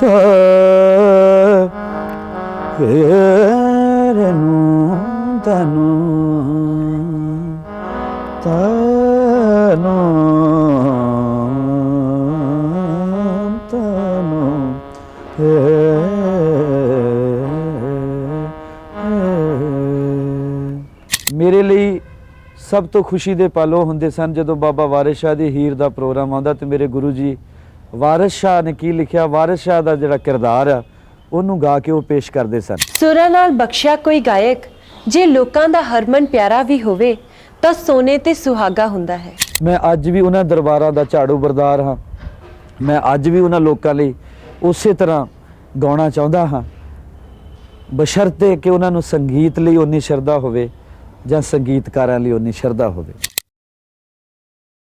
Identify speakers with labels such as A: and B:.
A: ತೇರೆನು ತನು ತನು ਮੇਰੇ ਲਈ ਸਭ ਤੋਂ ਖੁਸ਼ੀ ਦੇ ਪਲੋ ਹੁੰਦੇ ਸਨ ਜਦੋਂ ਬਾਬਾ ਵਾਰਿਸ਼ ਸ਼ਾਹ ਦੀ ਹੀਰ ਦਾ ਪ੍ਰੋਗਰਾਮ ਆਉਂਦਾ ਤੇ ਮੇਰੇ ਗੁਰੂ ਜੀ ਵਾਰਿਸ ਸ਼ਾਹ ਨੇ ਕੀ ਲਿਖਿਆ? ਵਾਰਿਸ ਸ਼ਾਹ ਦਾ ਜਿਹੜਾ ਕਿਰਦਾਰ ਆ ਉਹਨੂੰ ਗਾ ਕੇ ਉਹ ਪੇਸ਼ ਕਰਦੇ ਸਨ।
B: ਸੁਰਾਂ ਨਾਲ ਬਖਸ਼ਿਆ ਕੋਈ ਗਾਇਕ ਜੇ ਲੋਕਾਂ ਦਾ ਹਰਮਨ ਪਿਆਰਾ ਵੀ ਹੋਵੇ ਤਾਂ ਸੋਨੇ ਤੇ ਸੁਹਾਗਾ ਹੁੰਦਾ ਹੈ।
A: ਮੈਂ ਅੱਜ ਵੀ ਉਹਨਾਂ ਦਰਬਾਰਾਂ ਦਾ ਝਾੜੂ ਬਰਦਾਰ ਹਾਂ। ਮੈਂ ਅੱਜ ਵੀ ਉਹਨਾਂ ਲੋਕਾਂ ਲਈ ਉਸੇ ਤਰ੍ਹਾਂ ਗਾਉਣਾ ਚਾਹੁੰਦਾ ਹਾਂ। ਬਸ਼ਰਤੇ ਕਿ ਉਹਨਾਂ ਨੂੰ ਸੰਗੀਤ ਲਈ ਉਨੀ ਸ਼ਰਧਾ ਹੋਵੇ ਜਾਂ ਸੰਗੀਤਕਾਰਾਂ ਲਈ ਉਨੀ ਸ਼ਰਧਾ ਹੋਵੇ।